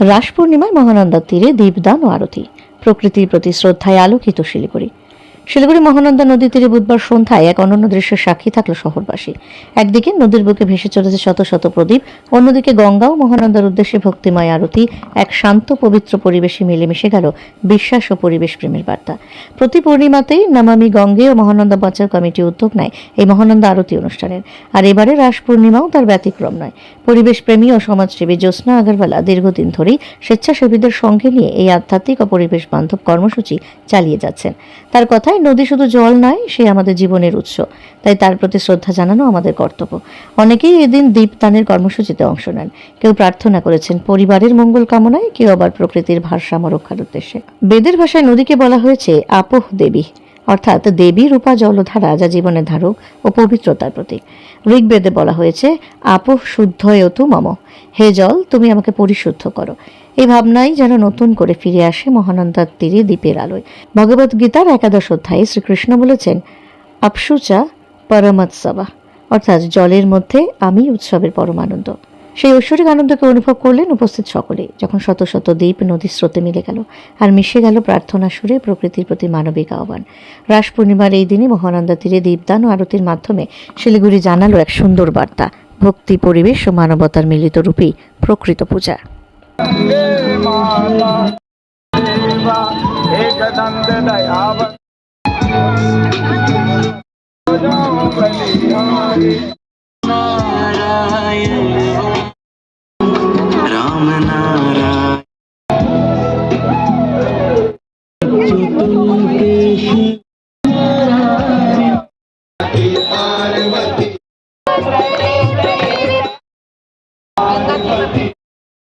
রাস পূর্ণিমায় মহানন্দার তীরে দীপদান ও আরতি। প্রকৃতির প্রতি শ্রদ্ধায় আলোকিত শিলিগুড়ি। শিলিগুড়ি মহানন্দা নদী তীরে বুধবার সন্ধ্যায় এক অনন্য দৃশ্যের সাক্ষী থাকল শহরবাসী। একদিকে নদীর বুকে ভেসে চলেছে শত শত প্রদীপ, অন্যদিকে গঙ্গা ও মহানন্দার উদ্দেশ্যে ভক্তিময় আরতি, এক শান্ত, পবিত্র পরিবেশে মিলেমিশে গেল বিশ্বাস ও পরিবেশ প্রেমের বার্তা। প্রতি পূর্ণিমাতেই নমামি গঙ্গে ও মহানন্দা বাঁচাও কমিটি উদ্যোগ নেয় এই মহানন্দা আরতি অনুষ্ঠানের। আর এবারে রাস পূর্ণিমাও তার ব্যতিক্রম নয়। পরিবেশ প্রেমী ও সমাজসেবী জ্যোৎস্না আগরওয়ালা দীর্ঘদিন ধরেই স্বেচ্ছাসেবীদের সঙ্গে নিয়ে এই আধ্যাত্মিক ও পরিবেশ বান্ধব কর্মসূচি চালিয়ে যাচ্ছেন। তার কথায় নদী শুধু জল নয়, সে আমাদের জীবনের উৎস। তাই তার প্রতি শ্রদ্ধা জানানো আমাদের কর্তব্য। অনেকেই এদিন দীপদানের কর্মসূচিতে অংশ নেন। কেউ প্রার্থনা করেছেন, পরিবারের মঙ্গল কামনায় কেউ আবার প্রকৃতির ভারসাম্য রক্ষার উদ্দেশ্যে। বেদের ভাষায় নদীকে বলা হয়েছে, আপোহ দেবী। অর্থাৎ দেবী, রূপা জলধারা যা জীবনের ধারক ও পবিত্রতার প্রতীক। ঋগ্বেদে বলা হয়েছে আপোহ শুদ্ধয়তু মম। হে জল, তুমি আমাকে পরিশুদ্ধ করো। এই ভাবনাই যেন নতুন করে ফিরে আসে মহানন্দার তীরে দ্বীপের আলোয়। ভগবত গীতার একাদশ অধ্যায়ে শ্রীকৃষ্ণ বলেছেন আপসুচা পরমৎসবা। অর্থাৎ জলের মধ্যে আমি উৎসবের পরমানন্দ। সেই ঐশ্বরিক আনন্দকে অনুভব করলেন উপস্থিত সকলে যখন শত শত দ্বীপ নদীর স্রোতে মিলে গেল আর মিশে গেল প্রার্থনা সুরে প্রকৃতির প্রতি মানবিক আহ্বান। রাস পূর্ণিমার এই দিনে মহানন্দা তীরে দীপদান ও আরতির মাধ্যমে শিলিগুড়ি জানালো এক সুন্দর বার্তা, ভক্তি, পরিবেশ ও মানবতার মিলিত রূপেই প্রকৃত পূজা। हे म्हणणारा